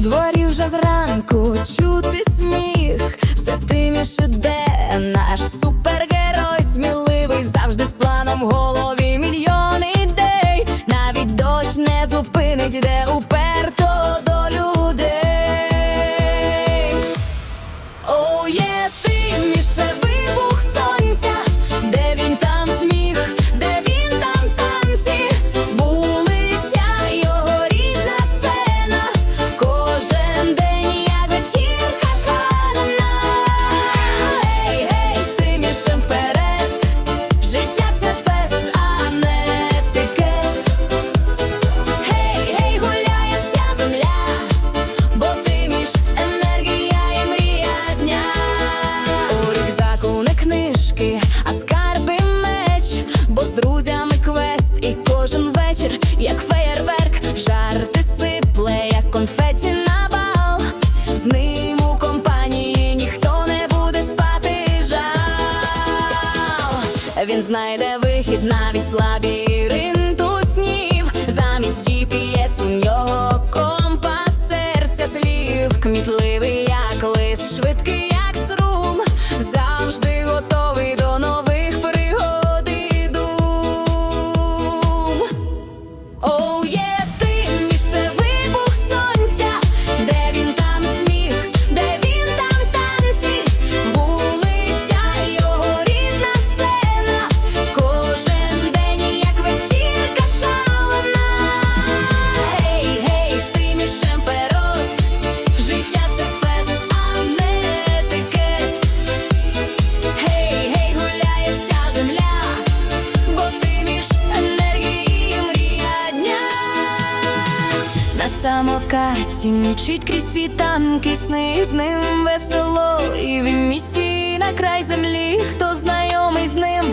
дворі вже зранку чути сміх. Це ти між іде наш супергерой сміливий, завжди з планом в голові мільйони ідей. Навіть дощ не зупинить, іде уперто до людей. Oh, yeah! Він знайде вихід навіть з лабіринту снів. Замість GPS у нього компас серця слів, кмітливий, як лист швидкий. самокаті мчить крізь світанки, сни з ним весело, і в місті на край землі, хто знайомий з ним.